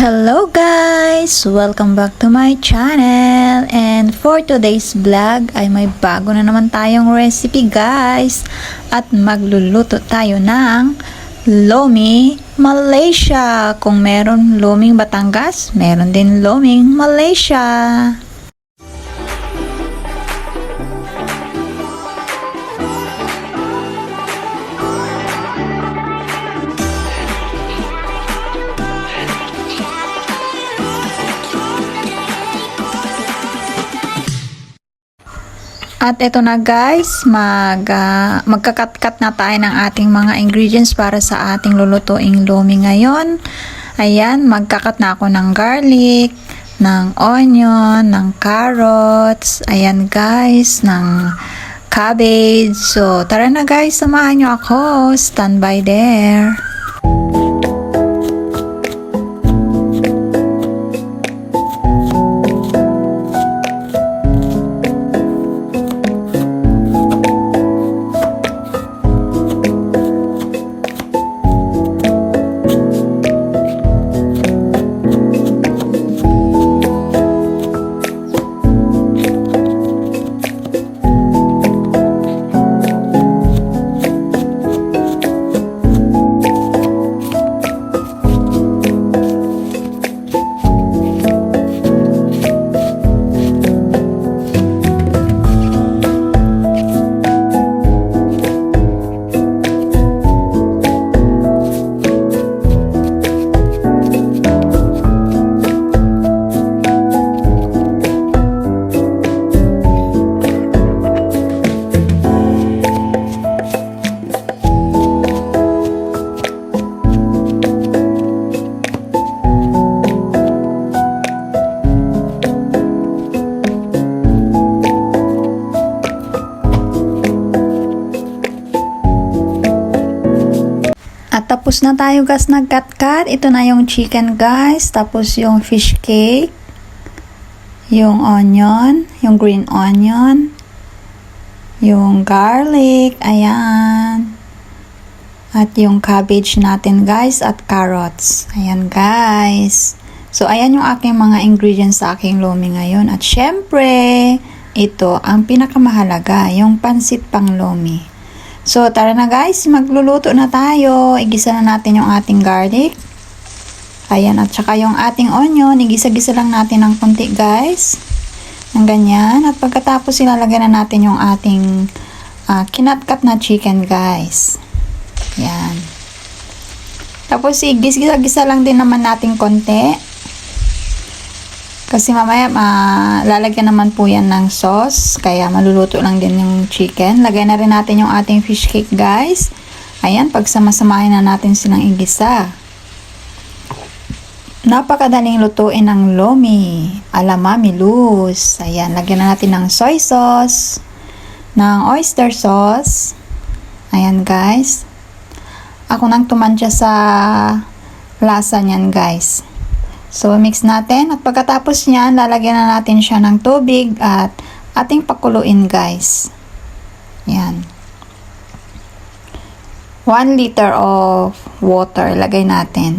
Hello guys! Welcome back to my channel. And for today's vlog ay may bago na naman tayong recipe guys. At magluluto tayo ng Lomi Malaysia. Kung meron Loming Batangas meron din Loming Malaysia At eto na guys, mag, uh, magkakat-kat na tayo ng ating mga ingredients para sa ating lulutuing lomi ngayon. Ayan, magkakat na ako ng garlic, ng onion, ng carrots, ayan guys, ng cabbage. So, tara na guys, samahan nyo ako. Stand by there. Tapos na tayo guys nagkat-kat. Ito na yung chicken guys. Tapos yung fish cake. Yung onion. Yung green onion. Yung garlic. Ayan. At yung cabbage natin guys. At carrots. Ayan guys. So ayan yung aking mga ingredients sa aking lomi ngayon. At syempre, ito ang pinakamahalaga. Yung pansit pang lomi. So, tara na guys, magluluto na tayo. Igisa na natin yung ating garlic. Ayan, at saka yung ating onion, igisa-gisa lang natin ng konti guys. Ng ganyan. At pagkatapos ilalagay na natin yung ating uh, kinatkat na chicken guys. Yan. Tapos igis-gisa-gisa lang din naman natin konti. Kasi mamaya uh, lalagyan naman po yan ng sauce. Kaya maluluto lang din yung chicken. Lagay na rin natin yung ating fish cake guys. Ayan, pagsamasamahin na natin silang igisa. Napakadaling lutuin ng lomi. Alamami luz. Ayan, lagyan na natin ng soy sauce. Ng oyster sauce. Ayan guys. Ako nang tumantya sa lasa niyan guys. So, mix natin. At pagkatapos niyan, lalagyan na natin siya ng tubig at ating pakuluin, guys. Yan. 1 liter of water, lagay natin.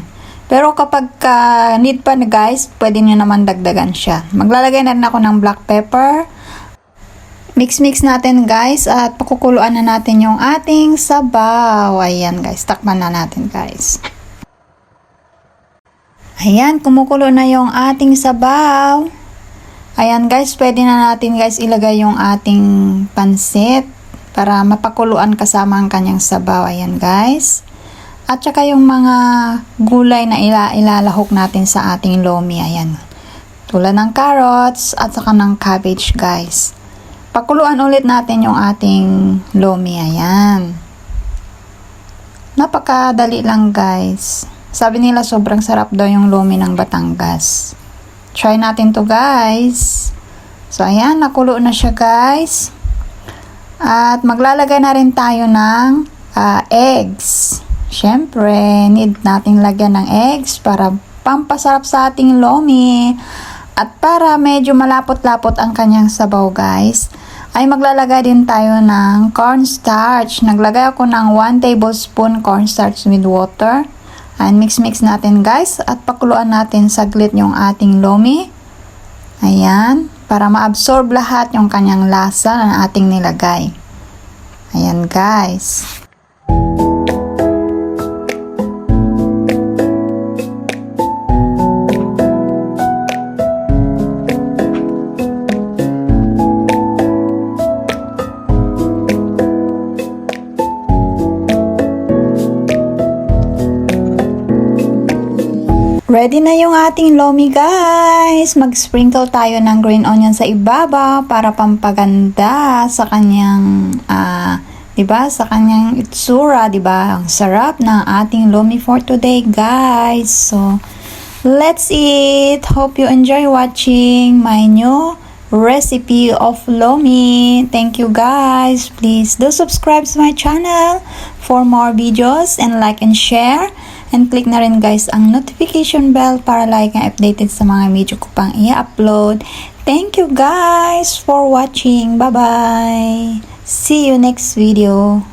Pero kapag uh, need pa na guys, pwede nyo naman dagdagan siya. Maglalagay na rin ako ng black pepper. Mix-mix natin guys at pakukuluan na natin yung ating sabaw. Ayan guys, takpan na natin guys. Ayan, kumukulo na yung ating sabaw. Ayan guys, pwede na natin guys ilagay yung ating pansit para mapakuluan kasama ang kanyang sabaw. Ayan guys. At saka yung mga gulay na ila ilalahok natin sa ating lomi. Ayan. Tulad ng carrots at saka ng cabbage guys. Pakuluan ulit natin yung ating lomi. Ayan. Napakadali lang guys. Sabi nila sobrang sarap daw yung lomi ng Batangas. Try natin to guys. So ayan, nakulo na siya guys. At maglalagay na rin tayo ng uh, eggs. Siyempre, need nating lagyan ng eggs para pampasarap sa ating lomi. At para medyo malapot-lapot ang kanyang sabaw guys, ay maglalagay din tayo ng cornstarch. Naglagay ako ng 1 tablespoon cornstarch with water. And mix-mix natin guys at pakuluan natin saglit yung ating lomi. Ayan, para ma-absorb lahat yung kanyang lasa na ating nilagay. Ayan guys. Ready na yung ating lomi guys. Mag-sprinkle tayo ng green onion sa ibaba para pampaganda sa kanyang ah, 'di ba? Sa kanyang itsura, 'di ba? Ang sarap ng ating lomi for today, guys. So, let's eat. Hope you enjoy watching my new recipe of lomi. Thank you guys. Please do subscribe to my channel for more videos and like and share. And click na rin guys ang notification bell para like and updated sa mga video ko pang i-upload. Thank you guys for watching. Bye-bye. See you next video.